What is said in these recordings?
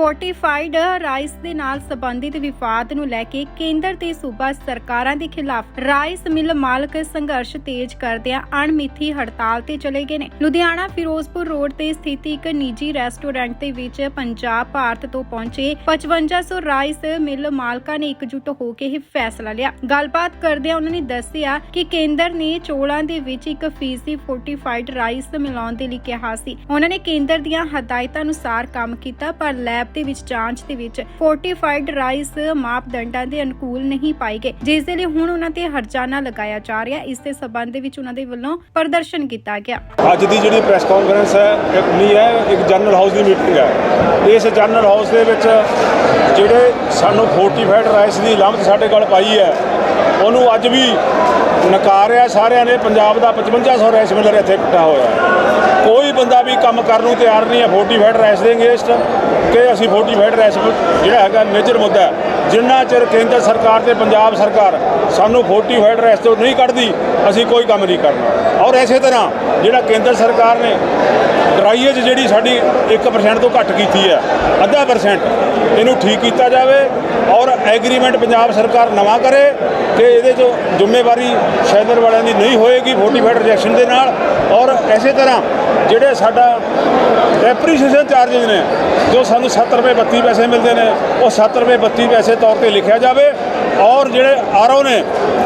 ਫੋਰਟੀਫਾਈਡ rice ਦੇ ਨਾਲ ਸੰਬੰਧਿਤ ਵਿਵਾਦ ਨੂੰ ਲੈ ਕੇ ਕੇਂਦਰ ਤੇ ਸੂਬਾ ਸਰਕਾਰਾਂ ਦੇ ਖਿਲਾਫ ਰਾਈਸ ਮਿਲ ਮਾਲਕ ਸੰਘਰਸ਼ ਤੇਜ਼ ਕਰਦਿਆਂ ਅਣਮਿੱਥੀ ਹੜਤਾਲ ਤੇ ਚਲੇ ਗਏ ਨੇ। ਲੁਧਿਆਣਾ ਫਿਰੋਜ਼ਪੁਰ ਰੋਡ ਤੇ ਸਥਿਤ ਇੱਕ ਨਿੱਜੀ ਰੈਸਟੋਰੈਂਟ ਦੇ ਵਿੱਚ ਪੰਜਾਬ ਭਾਰਤ ਤੋਂ ਪਹੁੰਚੇ 5500 ਰਾਈਸ ਮਿਲ ਮਾਲਕਾਂ ਨੇ ਇਕਜੁੱਟ ਹੋ ਕੇ ਇਹ ਫੈਸਲਾ ਲਿਆ। ਗੱਲਬਾਤ ਕਰਦਿਆਂ ਉਹਨਾਂ ਨੇ ਦੱਸਿਆ ਕਿ ਕੇਂਦਰ ਨੇ ਚੋਲਾਂ ਦੇ ਵਿੱਚ ਇੱਕ ਫੀਸਦੀ ਫੋਰਟੀਫਾਈਡ ਰਾਈਸ ਮਿਲਾਉਣ ਦੇ ਲਈ ਕਿਹਾ ਸੀ। ਉਹਨਾਂ ਨੇ ਕੇਂਦਰ ਦੀਆਂ ਹਦਾਇਤਾਂ ਅਨੁਸਾਰ ਕੰਮ ਕੀਤਾ, ਪਰ ਲੈਬ ਦੇ ਵਿੱਚ ਜਾਂਚ ਦੇ ਵਿੱਚ ਫੋਰਟੀਫਾਈਡ ਰਾਈਸ ਮਾਪਦੰਡਾਂ ਦੇ ਅਨੁਕੂਲ ਨਹੀਂ ਪਾਏ ਗਏ, ਜਿਸ ਦੇ ਲਈ ਹੁਣ ਉਹਨਾਂ ਤੇ ਹਰਜਾਨਾ ਲਗਾਇਆ ਜਾ ਰਿਹਾ, ਇਸ ਦੇ ਸਬੰਧ ਵਿੱਚ ਉਹਨਾਂ ਦੇ ਵੱਲੋਂ ਪ੍ਰਦਰਸ਼ਨ ਕੀਤਾ ਗਿਆ। ਅੱਜ ਦੀ ਜਿਹੜੀ ਪ੍ਰੈਸ ਕਾਨਫਰੰਸ ਹੈ ਇੱਕ ਨਹੀਂ ਹੈ, ਇੱਕ ਜਨਰਲ ਹਾਊਸ ਦੀ ਮੀਟਿੰਗ ਹੈ। ਇਸ ਜਨਰਲ ਹਾਊਸ ਦੇ ਵਿੱਚ ਜਿਹੜੇ ਸਾਨੂੰ ਫੋਰਟੀਫਾਈਡ ਰਾਈਸ ਦੀ ਲਾਮਤ ਸਾਡੇ ਕੋਲ ਪਾਈ ਹੈ, ਉਹਨੂੰ ਅੱਜ ਵੀ ਨਕਾਰਿਆ ਸਾਰਿਆਂ ਨੇ, ਪੰਜਾਬ ਦਾ 5500 ਰੈਸ ਮਿਲਰ ਇੱਥੇ ਇਕੱਠਾ ਹੋਇਆ ਕੋਈ ਬੰਦਾ ਵੀ ਕੰਮ ਕਰਨ ਨੂੰ ਤਿਆਰ ਨਹੀਂ ਹੈ ਫੋਰਟੀਫਾਈਡ ਰਾਈਸ ਦੇ ਅਗੇਂਸਟ ਕਿ ਅਸੀਂ ਫੋਰਟੀਫਾਈਡ ਰਾਈਸ ਜਿਹੜਾ ਹੈਗਾ ਮੇਜਰ ਮੁੱਦਾ ਹੈ। ਜਿੰਨਾ ਚਿਰ ਕੇਂਦਰ ਸਰਕਾਰ ਤੇ ਪੰਜਾਬ ਸਰਕਾਰ ਸਾਨੂੰ ਫੋਰਟੀਫਾਈਡ ਰੈਸ ਤੋਂ ਨਹੀਂ ਕੱਢਦੀ, ਅਸੀਂ ਕੋਈ ਕੰਮ ਨਹੀਂ ਕਰਨਾ। ਔਰ ਇਸੇ ਤਰ੍ਹਾਂ ਜਿਹੜਾ ਕੇਂਦਰ ਸਰਕਾਰ ਨੇ ਡਰਾਈਏਜ ਜਿਹੜੀ ਸਾਡੀ 1% ਤੋਂ ਘੱਟ ਕੀਤੀ ਹੈ, ਅੱਧਾ ਪਰਸੈਂਟ ਇਹਨੂੰ ਠੀਕ ਕੀਤਾ ਜਾਵੇ ਔਰ ਐਗਰੀਮੈਂਟ ਪੰਜਾਬ ਸਰਕਾਰ ਨਵਾਂ ਕਰੇ ਕਿ ਇਹਦੇ 'ਚ ਜ਼ਿੰਮੇਵਾਰੀ ਸ਼ੈਲਰ ਵਾਲਿਆਂ ਦੀ ਨਹੀਂ ਹੋਏਗੀ ਫੋਰਟੀਫਾਈਡ ਰਿਜੈਕਸ਼ਨ ਦੇ ਨਾਲ ਔਰ ਇਸੇ ਤਰ੍ਹਾਂ ਜਿਹੜੇ ਸਾਡਾ ਐਪਰੀਸ਼ੀਏਸ਼ਨ ਚਾਰजेस ਨੇ, ਜੋ ਸਾਨੂੰ 7 ਰੁਪਏ 32 ਪੈਸੇ ਮਿਲਦੇ ਨੇ, ਉਹ 7 ਰੁਪਏ 32 ਪੈਸੇ ਤੌਰ ਤੇ ਲਿਖਿਆ ਜਾਵੇ ਔਰ ਜਿਹੜੇ ਆਰਓ ਨੇ,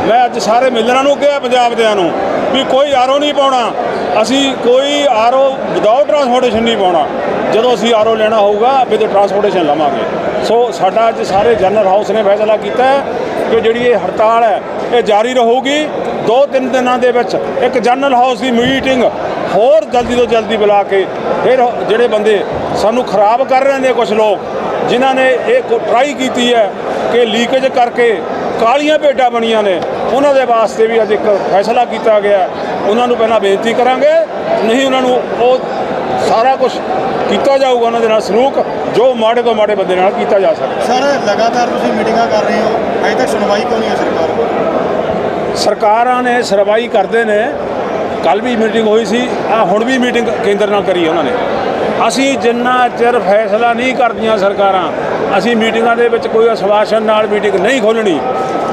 ਮੈਂ ਅੱਜ ਸਾਰੇ ਮਿਲਰਾਂ ਨੂੰ ਕਿਹਾ, ਪੰਜਾਬ ਦਿਆਂ ਨੂੰ ਵੀ ਕੋਈ ਆਰਓ ਨਹੀਂ ਪਾਉਣਾ। ਅਸੀਂ ਕੋਈ ਆਰਓ ਵਿਦਆਊਟ ਟਰਾਂਸਪੋਰਟੇਸ਼ਨ ਨਹੀਂ ਪਾਉਣਾ। ਜਦੋਂ ਅਸੀਂ ਆਰਓ ਲੈਣਾ ਹੋਊਗਾ ਫਿਰ ਤੇ ਟਰਾਂਸਪੋਰਟੇਸ਼ਨ ਲਵਾਂਗੇ। ਸੋ ਸਾਡਾ ਅੱਜ ਸਾਰੇ ਜਨਰਲ ਹਾਊਸ ਨੇ ਫੈਸਲਾ ਕੀਤਾ ਹੈ ਕਿ ਜਿਹੜੀ ਇਹ ਹੜਤਾਲ ਹੈ, ਇਹ ਜਾਰੀ ਰਹੂਗੀ। ਦੋ ਤਿੰਨ ਦਿਨਾਂ ਦੇ ਵਿੱਚ ਇੱਕ ਜਨਰਲ ਹਾਊਸ ਦੀ ਮੀਟਿੰਗ ਹੋਰ ਜਲਦੀ ਤੋਂ ਜਲਦੀ ਬੁਲਾ ਕੇ ਫਿਰ ਜਿਹੜੇ ਬੰਦੇ ਸਾਨੂੰ ਖਰਾਬ ਕਰ ਰਹੇ ਨੇ ਕੁਝ ਲੋਕ, ਜਿਨ੍ਹਾਂ ਨੇ ਇਹ ਟਰਾਈ ਕੀਤੀ ਹੈ ਕਿ ਲੀਕੇਜ ਕਰਕੇ ਕਾਲੀਆਂ ਭੇਡਾਂ ਬਣੀਆਂ ਨੇ। ਉਹਨਾਂ ਦੇ ਵਾਸਤੇ ਵੀ ਅੱਜ ਇੱਕ ਫੈਸਲਾ ਕੀਤਾ ਗਿਆ। ਉਹਨਾਂ ਨੂੰ ਪਹਿਲਾਂ ਬੇਨਤੀ ਕਰਾਂਗੇ ਨਹੀਂ ਉਹਨਾਂ ਨੂੰ ਉਹ ਸਾਰਾ ਕੁਝ ਕੀਤਾ ਜਾਊਗਾ ਉਹਨਾਂ ਦੇ ਨਾਲ ਸਲੂਕ ਜੋ ਮਾੜੇ ਤੋਂ ਮਾੜੇ ਬੰਦੇ ਨਾਲ ਕੀਤਾ ਜਾ ਸਕਦਾ। ਸਰ ਲਗਾਤਾਰ ਤੁਸੀਂ ਮੀਟਿੰਗਾਂ ਕਰ ਰਹੇ ਹੋ ਅਜੇ ਤੱਕ ਸੁਣਵਾਈ ਕਿਉਂ ਨਹੀਂ ਹੈ ਸਰਕਾਰ ਵੱਲੋਂ? ਸਰਕਾਰਾਂ ਨੇ ਸਰਵਾਈ ਕਰਦੇ ਨੇ ਕੱਲ ਵੀ ਮੀਟਿੰਗ ਹੋਈ ਸੀ ਆ ਹੁਣ ਵੀ ਮੀਟਿੰਗ ਕੇਂਦਰ ਨਾਲ ਕਰੀ ਉਹਨਾਂ ਨੇ। ਅਸੀਂ ਜਿੰਨਾ ਚਿਰ ਫੈਸਲਾ ਨਹੀਂ ਕਰਦੀਆਂ ਸਰਕਾਰਾਂ ਅਸੀਂ ਮੀਟਿੰਗਾਂ ਦੇ ਵਿੱਚ ਕੋਈ ਅਸ਼ਵਾਸਨ ਨਾਲ ਮੀਟਿੰਗ ਨਹੀਂ ਖੋਲਣੀ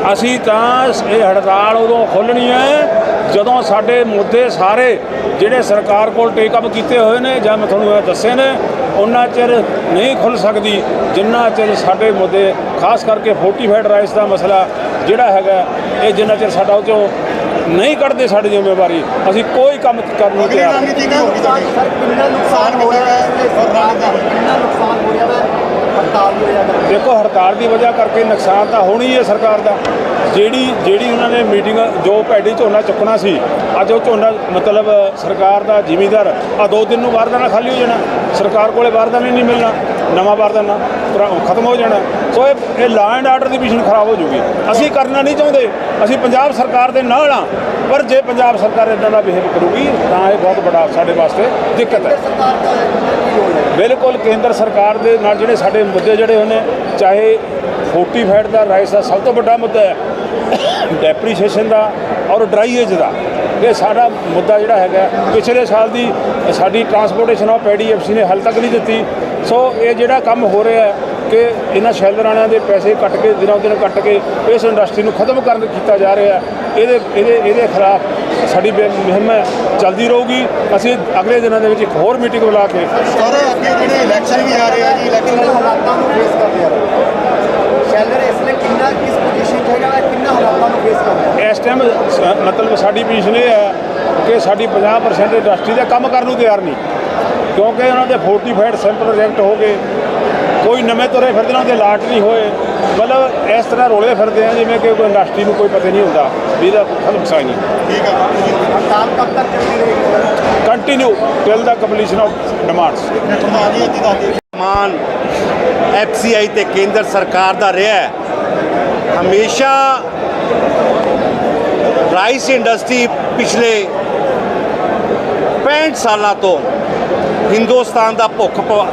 ਅਸੀਂ ਤਾਂ ਇਹ ਹੜਤਾਲ ਉਦੋਂ ਖੋਲਣੀ ਹੈ ਜਦੋਂ ਸਾਡੇ ਮੁੱਦੇ ਸਾਰੇ ਜਿਹੜੇ ਸਰਕਾਰ ਕੋਲ ਟੇਕ ਅਪ ਕੀਤੇ ਹੋਏ ਨੇ ਜਾਂ ਮੈਂ ਤੁਹਾਨੂੰ ਇਹ ਦੱਸੇ ਨੇ ਉਹਨਾਂ ਚਿਰ ਨਹੀਂ ਖੁੱਲ ਸਕਦੀ ਜਿੰਨਾ ਚਿਰ ਸਾਡੇ ਮੁੱਦੇ ਖਾਸ ਕਰਕੇ ਫੋਰਟੀਫਾਈਡ ਰਾਈਸ ਦਾ ਮਸਲਾ ਜਿਹੜਾ ਹੈਗਾ ਇਹ ਜਿੰਨਾ ਚਿਰ ਸਾਡਾ ਉਹ 'ਚੋਂ ਨਹੀਂ ਕੱਢਦੇ ਸਾਡੀ ਜ਼ਿੰਮੇਵਾਰੀ ਅਸੀਂ ਕੋਈ ਕੰਮ ਕਰਨ ਨੂੰ ਅਗਲੀ ਤਿਆਰ ਨਹੀਂ। ਸਰ ਕਿੰਨਾ ਨੁਕਸਾਨ ਹੋ ਰਿਹਾ ਹੈ ਔਰ ਰਾਜਨੀਤੀ ਕਿੰਨਾ ਨੁਕਸਾਨ ਹੋ ਰਿਹਾ ਹੈ ਹੜਤਾਲ ਦੀ ਵਜ੍ਹਾ ਕਰਕੇ ਦੇਖੋ, ਹੜਤਾਲ ਦੀ ਵਜ੍ਹਾ ਕਰਕੇ ਨੁਕਸਾਨ ਤਾਂ ਹੋਣਾ ਹੀ ਹੈ ਸਰਕਾਰ ਦਾ। ਜਿਹੜੀ ਜਿਹੜੀ ਉਹਨਾਂ ਨੇ ਮੀਟਿੰਗ, ਜੋ ਭੈਡੀ ਝੋਨਾ ਚੁੱਕਣਾ ਸੀ, ਅੱਜ ਉਹ ਝੋਨਾ ਮਤਲਬ ਸਰਕਾਰ ਦਾ ਜ਼ਿਮੀਦਾਰ ਆ ਦੋ ਦਿਨ ਨੂੰ ਬਾਰਦਾਨਾ ਖਾਲੀ ਹੋ ਜਾਣਾ। ਸਰਕਾਰ ਕੋਲੇ ਬਾਰਦਾਨਾ ਹੀ ਨਹੀਂ ਮਿਲਣਾ, ਨਵਾਂ ਵਾਰਦਾਨਾ ਖਤਮ ਹੋ ਜਾਣਾ। ਸੋ ਇਹ ਲਾ ਐਂਡ ਆਰਡਰ ਦੀ ਵਿਸ਼ਨ ਖਰਾਬ ਹੋ ਜੂਗੀ। ਅਸੀਂ ਕਰਨਾ ਨਹੀਂ ਚਾਹੁੰਦੇ। ਅਸੀਂ ਪੰਜਾਬ ਸਰਕਾਰ ਦੇ ਨਾਲ ਆ ਪਰ ਜੇ ਪੰਜਾਬ ਸਰਕਾਰ ਇਦਾਂ ਦਾ ਬਿਹੇਵ ਕਰੂਗੀ, ਤਾਂ ਇਹ ਬਹੁਤ ਵੱਡਾ ਸਾਡੇ ਵਾਸਤੇ ਦਿੱਕਤ ਹੈ। ਬਿਲਕੁਲ ਕੇਂਦਰ ਸਰਕਾਰ ਦੇ ਨਾਲ ਜਿਹੜੇ ਸਾਡੇ ਮੁੱਦੇ ਜਿਹੜੇ ਉਹਨੇ ਚਾਹੇ ਫੋਰਟੀਫਾਈਡ ਦਾ ਰਾਈਸ ਦਾ ਸਭ ਤੋਂ ਵੱਡਾ ਮੁੱਦਾ ਹੈ ਡੈਪਰੀਸ਼ੀਏਸ਼ਨ ਦਾ ਔਰ ਡਰਾਈਏਜ ਦਾ। ਇਹ ਸਾਡਾ ਮੁੱਦਾ ਜਿਹੜਾ ਹੈਗਾ, ਪਿਛਲੇ ਸਾਲ ਦੀ ਸਾਡੀ ਟਰਾਂਸਪੋਰਟੇਸ਼ਨ ਆਫ ਪੈਡੀ ਐਫਸੀ ਨੇ ਹੱਲ ਤੱਕ ਨਹੀਂ ਦਿੱਤੀ। ਸੋ ਇਹ ਜਿਹੜਾ ਕੰਮ ਹੋ ਰਿਹਾ ਹੈ ਕਿ ਇਹਨਾਂ ਸ਼ੈਲਰ ਵਾਲਿਆਂ ਦੇ ਪੈਸੇ ਕੱਟ ਕੇ ਦਿਨੋਂ ਦਿਨ ਕੱਟ ਕੇ ਇਸ ਇੰਡਸਟਰੀ ਨੂੰ ਖਤਮ ਕਰਨ ਕੀਤਾ ਜਾ ਰਿਹਾ ਇਹਦੇ ਇਹਦੇ ਇਹਦੇ ਖਿਲਾਫ ਸਾਡੀ ਬੇ- ਮੁਹਿੰਮ ਚੱਲਦੀ ਰਹੂਗੀ। ਅਸੀਂ ਅਗਲੇ ਦਿਨਾਂ ਦੇ ਵਿੱਚ ਇੱਕ ਹੋਰ ਮੀਟਿੰਗ ਬੁਲਾ ਕੇ ਸਰ ਅੱਗੇ ਜਿਹੜੇ ਇਲੈਕਸ਼ਨ ਵੀ ਆ ਰਹੇ ਆ ਜੀ ਇਲੈਕਸ਼ਨ ਕਿੰਨਾ ਹਾਲਾਤਾਂ ਨੂੰ ਫੇਸ ਕਰ ਰਿਹਾ ਹੈ ਸ਼ੈਲਰ ਇਸ ਲਈ ਕਿੰਨਾ ਕਿਸ ਪੋਜੀਸ਼ਨ 'ਚ ਹੈਗਾ ਕਿੰਨਾ ਹਾਲਾਤਾਂ ਨੂੰ ਫੇਸ ਕਰ ਰਿਹਾ? ਹੈ ਇਸ ਟਾਈਮ ਮਤਲਬ ਸਾਡੀ ਪੋਜੀਸ਼ਨ ਇਹ ਹੈ ਕਿ ਸਾਡੀ 50% ਇੰਡਸਟਰੀ ਦਾ ਕੰਮ ਕਰਨ ਨੂੰ ਤਿਆਰ ਨਹੀਂ। ਕਿਉਂਕਿ ਉਹਨਾਂ ਦੇ ਫੋਰਟੀਫਾਈਡ ਸੈਂਪਲ ਰਿਜੈਕਟ ਹੋ ਗਏ। ਕੋਈ ਨਵੇਂ ਤੁਰੇ ਫਿਰਦੇ ਉਹਨਾਂ ਦੇ ਲਾਟ ਨਹੀਂ ਹੋਏ। ਮਤਲਬ ਇਸ ਤਰ੍ਹਾਂ ਰੋਲੇ ਫਿਰਦੇ ਆ ਜਿਵੇਂ ਕਿ ਕੋਈ ਇੰਡਸਟਰੀ ਨੂੰ ਕੋਈ ਪਤਾ ਨਹੀਂ ਹੁੰਦਾ ਵੀ ਇਹਦਾ ਖਤਮ ਸਾਈ ਨਹੀਂ। ਠੀਕ ਹੈ ਹੜਤਾਲ ਕਦ ਤੱਕ ਚੱਲਦੀ ਰਹੇਗੀ। Continue till the completion of demands Mann FCI ਤੇ ਕੇਂਦਰ ਸਰਕਾਰ ਦਾ ਰਿਹਾ ਹੈ। ਹਮੇਸ਼ਾ ਰਾਈਸ ਇੰਡਸਟਰੀ ਪਿਛਲੇ 65 ਸਾਲਾਂ ਤੋਂ ਹਿੰਦੁਸਤਾਨ ਦਾ ਭੁੱਖ ਭ-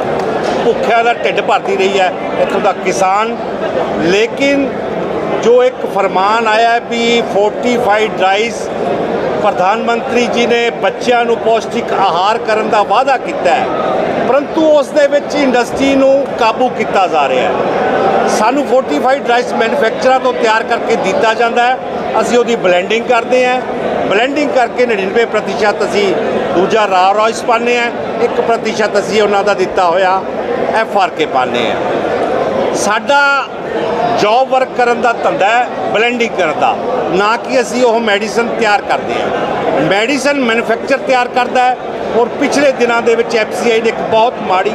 ਭੁੱਖਿਆਂ ਦਾ ਢਿੱਡ ਭਰਦੀ ਰਹੀ ਹੈ ਇੱਥੋਂ ਦਾ ਕਿਸਾਨ। ਲੇਕਿਨ ਜੋ ਇੱਕ ਫਰਮਾਨ ਆਇਆ ਹੈ ਵੀ ਫੋਰਟੀਫਾਈਡ ਰਾਈਸ ਪ੍ਰਧਾਨ ਮੰਤਰੀ ਜੀ ਨੇ ਬੱਚਿਆਂ ਨੂੰ ਪੌਸ਼ਟਿਕ ਆਹਾਰ ਕਰਨ ਦਾ ਵਾਅਦਾ ਕੀਤਾ ਹੈ, ਪਰੰਤੂ ਉਸ ਦੇ ਵਿੱਚ ਇੰਡਸਟਰੀ ਨੂੰ ਕਾਬੂ ਕੀਤਾ ਜਾ ਰਿਹਾ ਹੈ। ਸਾਨੂੰ ਫੋਰਟੀਫਾਈਡ ਰਾਈਸ ਮੈਨੂਫੈਕਚਰਾਂ ਤੋਂ ਤਿਆਰ ਕਰਕੇ ਦਿੱਤਾ ਜਾਂਦਾ ਹੈ। ਅਸੀਂ ਉਹਦੀ ਬਲੈਂਡਿੰਗ ਕਰਦੇ ਹਾਂ। ਬਲੈਂਡਿੰਗ ਕਰਕੇ 99% ਅਸੀਂ ਦੂਜਾ ਰਾ ਰੋਇਸ ਪਾਉਂਦੇ ਹਾਂ 1% ਅਸੀਂ ਉਹਨਾਂ ਦਾ ਦਿੱਤਾ ਹੋਇਆ ਐਫ ਆਰ ਕੇ ਪਾਉਂਦੇ ਹਾਂ ਸਾਡਾ ਜੌਬ ਵਰਕ ਕਰਨ ਦਾ ਧੰਦਾ ਹੈ ਬਲੈਂਡਿੰਗ ਕਰਨ ਦਾ। ਨਾ ਕਿ ਅਸੀਂ ਉਹ ਮੈਡੀਸਨ ਤਿਆਰ ਕਰਦੇ ਹਾਂ ਮੈਡੀਸਨ ਮੈਨੂਫੈਕਚਰ ਤਿਆਰ ਕਰਦਾ ਹੈ ਔਰ ਪਿਛਲੇ ਦਿਨਾਂ ਦੇ ਵਿੱਚ ਐਫਸੀਆਈ ਨੇ ਇੱਕ ਬਹੁਤ ਮਾੜੀ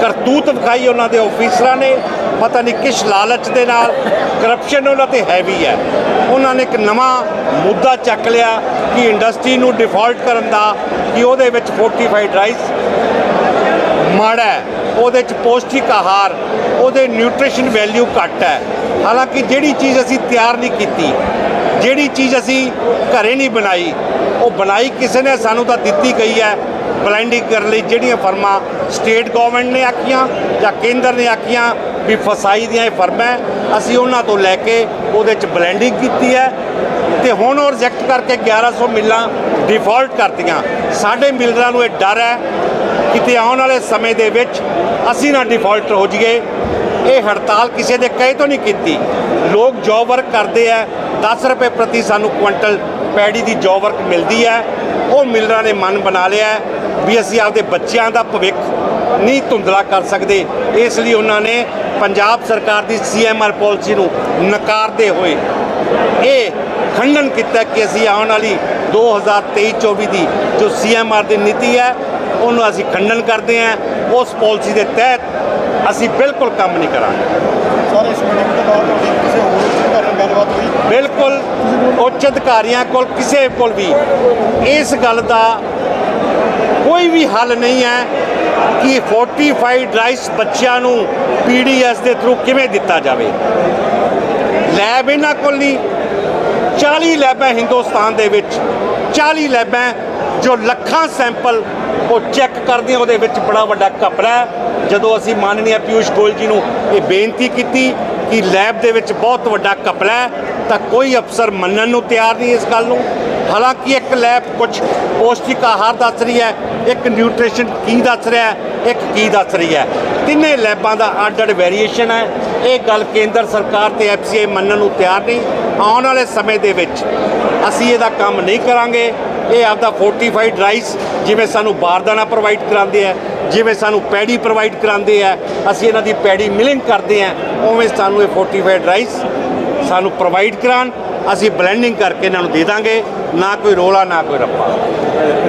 ਕਰਤੂਤ ਵਿਖਾਈ ਉਹਨਾਂ ਦੇ ਆਫੀਸਰਾਂ ਨੇ। ਪਤਾ ਨਹੀਂ ਕਿਸ ਲਾਲਚ ਦੇ ਨਾਲ ਕਰਪਸ਼ਨ ਉਹਨਾਂ ਤੇ ਹੈਵੀ ਹੈ। ਉਹਨਾਂ ਨੇ ਇੱਕ ਨਵਾਂ ਮੁੱਦਾ ਚੱਕ ਲਿਆ ਕਿ ਇੰਡਸਟਰੀ ਨੂੰ ਡਿਫਾਲਟ ਕਰਨ ਦਾ, ਕਿ ਉਹਦੇ ਵਿੱਚ ਫੋਰਟੀਫਾਈਡ ਰਾਈਸ ਮਾੜਾ ਹੈ, ਉਹਦੇ ਚ ਪੌਸ਼ਟਿਕ ਆਹਾਰ, ਉਹਦੇ ਨਿਊਟ੍ਰੀਸ਼ਨ ਵੈਲਿਊ ਘੱਟ ਹੈ। ਹਾਲਾਂਕਿ ਜਿਹੜੀ ਚੀਜ਼ ਅਸੀਂ ਤਿਆਰ ਨਹੀਂ ਕੀਤੀ, ਜਿਹੜੀ ਚੀਜ਼ ਅਸੀਂ ਘਰੇ ਨਹੀਂ ਬਣਾਈ, ਉਹ ਬਣਾਈ ਕਿਸੇ ਨੇ, ਸਾਨੂੰ ਤਾਂ ਦਿੱਤੀ ਗਈ ਹੈ। ਬਲੈਂਡਿੰਗ ਕਰਨ ਲਈ ਜਿਹੜੀਆਂ ਫਰਮਾਂ ਸਟੇਟ ਗਵਰਨਮੈਂਟ ਨੇ ਆਖੀਆਂ ਜਾਂ ਕੇਂਦਰ ਨੇ ਆਖੀਆਂ ਵੀ ਫਸਾਈ ਦੀਆਂ ਇਹ ਫਰਮਾਂ ਅਸੀਂ ਉਹਨਾਂ ਤੋਂ ਲੈ ਕੇ ਉਹਦੇ ਚ ਬਲੈਂਡਿੰਗ ਕੀਤੀ ਹੈ ਤੇ ਹੁਣ ਉਹ ਰਿਜੈਕਟ ਕਰਕੇ 1100 ਮਿੱਲਾਂ ਡਿਫਾਲਟ ਕਰਤੀਆਂ। ਸਾਡੇ ਮਿਲਰਾਂ ਨੂੰ ਇਹ ਡਰ ਹੈ, ਕਿਤੇ ਆਉਣ ਵਾਲੇ ਸਮੇਂ ਦੇ ਵਿੱਚ ਅਸੀਂ ਨਾ ਡਿਫਾਲਟਰ ਹੋ ਜਾਈਏ। ਇਹ ਹੜਤਾਲ ਕਿਸੇ ਦੇ ਕਹੇ ਤੋਂ ਨਹੀਂ ਕੀਤੀ। ਲੋਕ ਜੌਬ ਵਰਕ ਕਰਦੇ ਆ 10 ਰੁਪਏ ਪ੍ਰਤੀ ਸਾਨੂੰ ਕੁਇੰਟਲ ਪੈੜੀ ਦੀ ਜੌਬ ਵਰਕ ਮਿਲਦੀ ਹੈ। ਉਹ ਮਿਲਰਾਂ ਨੇ ਮਨ ਬਣਾ ਲਿਆ ਵੀ ਅਸੀਂ ਆਪਦੇ ਬੱਚਿਆਂ ਦਾ ਭਵਿੱਖ ਨਹੀਂ ਧੁੰਦਲਾ ਕਰ ਸਕਦੇ। ਇਸ ਲਈ ਉਹਨਾਂ ਨੇ ਪੰਜਾਬ ਸਰਕਾਰ ਦੀ ਸੀਐਮਆਰ ਪਾਲਿਸੀ ਨੂੰ ਨਕਾਰਦੇ ਹੋਏ ਇਹ ਖੰਡਨ ਕੀਤਾ ਕਿ ਅਸੀਂ ਆਉਣ ਵਾਲੀ 2023-24 ਦੀ ਜੋ ਸੀਐਮਆਰ ਦੀ ਨੀਤੀ ਹੈ, ਉਹਨੂੰ ਅਸੀਂ ਖੰਡਨ ਕਰਦੇ ਹਾਂ। ਉਸ ਪਾਲਿਸੀ ਦੇ ਤਹਿਤ ਅਸੀਂ ਬਿਲਕੁਲ ਕੰਮ ਨਹੀਂ ਕਰਾਂਗੇ। ਸਰ ਇਸ ਮੀਟਿੰਗ ਤੋਂ ਬਾਅਦ ਤੁਹਾਡੀ ਕਿਸੇ ਹੋਰ ਅਧਿਕਾਰੀ ਨਾਲ ਗੱਲਬਾਤ ਹੋਈ? ਬਿਲਕੁਲ ਉੱਚ ਅਧਿਕਾਰੀਆਂ ਕੋਲ ਕਿਸੇ ਕੋਲ ਵੀ। ਇਸ ਗੱਲ ਦਾ ਕੋਈ ਵੀ ਹੱਲ ਨਹੀਂ ਹੈ ਕਿ ਫੋਰਟੀਫਾਈਡ ਰਾਈਸ ਬੱਚਿਆਂ ਨੂੰ ਪੀਡੀਐਸ ਦੇ ਥਰੂ ਕਿਵੇਂ ਦਿੱਤਾ ਜਾਵੇ। ਲੈਬ ਇਹਨਾਂ ਕੋਲ ਨਹੀਂ। 40 ਲੈਬਾਂ ਹਿੰਦੁਸਤਾਨ ਦੇ ਵਿੱਚ। 40 ਲੈਬਾਂ ਜੋ ਲੱਖਾਂ ਸੈਂਪਲ ਉਹ ਚੈੱਕ ਕਰਦੀਆਂ, ਉਹਦੇ ਵਿੱਚ ਬੜਾ ਵੱਡਾ ਘਪਲਾ ਹੈ। ਜਦੋਂ ਅਸੀਂ ਮਾਨਨੀय ਪਿਊਸ਼ ਗੋਇਲ ਜੀ ਨੂੰ ਇਹ ਬੇਨਤੀ ਕੀਤੀ ਕਿ ਲੈਬ ਦੇ ਵਿੱਚ ਬਹੁਤ ਵੱਡਾ ਘਪਲਾ ਹੈ, ਤਾਂ ਕੋਈ ਅਫਸਰ ਮੰਨਣ ਨੂੰ ਤਿਆਰ ਨਹੀਂ ਇਸ ਗੱਲ ਨੂੰ। ਹਾਲਾਂਕਿ ਇੱਕ ਲੈਬ ਕੁਝ ਪੌਸ਼ਟਿਕ ਆਹਾਰ ਦੱਸ ਰਹੀ ਹੈ, ਇੱਕ ਨਿਊਟ੍ਰੀਸ਼ਨ ਕੀ ਦੱਸ ਰਿਹਾ ਇੱਕ ਕੀ ਦੱਸ ਰਹੀ ਹੈ। ਤਿੰਨੇ ਲੈਬਾਂ ਦਾ ਅੱਡ ਅੱਡ ਵੇਰੀਏਸ਼ਨ ਹੈ। ਇਹ ਗੱਲ ਕੇਂਦਰ ਸਰਕਾਰ ਤੇ ਐਫਸੀਆਈ ਮੰਨਣ ਨੂੰ ਤਿਆਰ ਨਹੀਂ। ਆਉਣ ਵਾਲੇ ਸਮੇਂ ਦੇ ਵਿੱਚ ਅਸੀਂ ਇਹਦਾ ਕੰਮ ਨਹੀਂ ਕਰਾਂਗੇ। ਇਹ ਆਪਦਾ ਫੋਰਟੀਫਾਈਡ ਰਾਈਸ ਜਿਵੇਂ ਸਾਨੂੰ ਬਾਰਦਾਨਾ ਪ੍ਰੋਵਾਈਡ ਕਰਾਉਂਦੇ ਆ, ਜਿਵੇਂ ਸਾਨੂੰ ਪੈੜੀ ਪ੍ਰੋਵਾਈਡ ਕਰਾਉਂਦੇ ਆ, ਅਸੀਂ ਇਹਨਾਂ ਦੀ ਪੈੜੀ ਮਿਲਿੰਗ ਕਰਦੇ ਆ, ਉਵੇਂ ਸਾਨੂੰ ਇਹ ਫੋਰਟੀਫਾਈਡ ਰਾਈਸ ਸਾਨੂੰ ਪ੍ਰੋਵਾਈਡ ਕਰਾਉਣ, ਅਸੀਂ ਬਲੈਂਡਿੰਗ ਕਰਕੇ ਇਹਨਾਂ ਨੂੰ ਦੇ ਦਾਂਗੇ, ਨਾ ਕੋਈ ਰੋਲਾ, ਨਾ ਕੋਈ ਰੱਪਾ।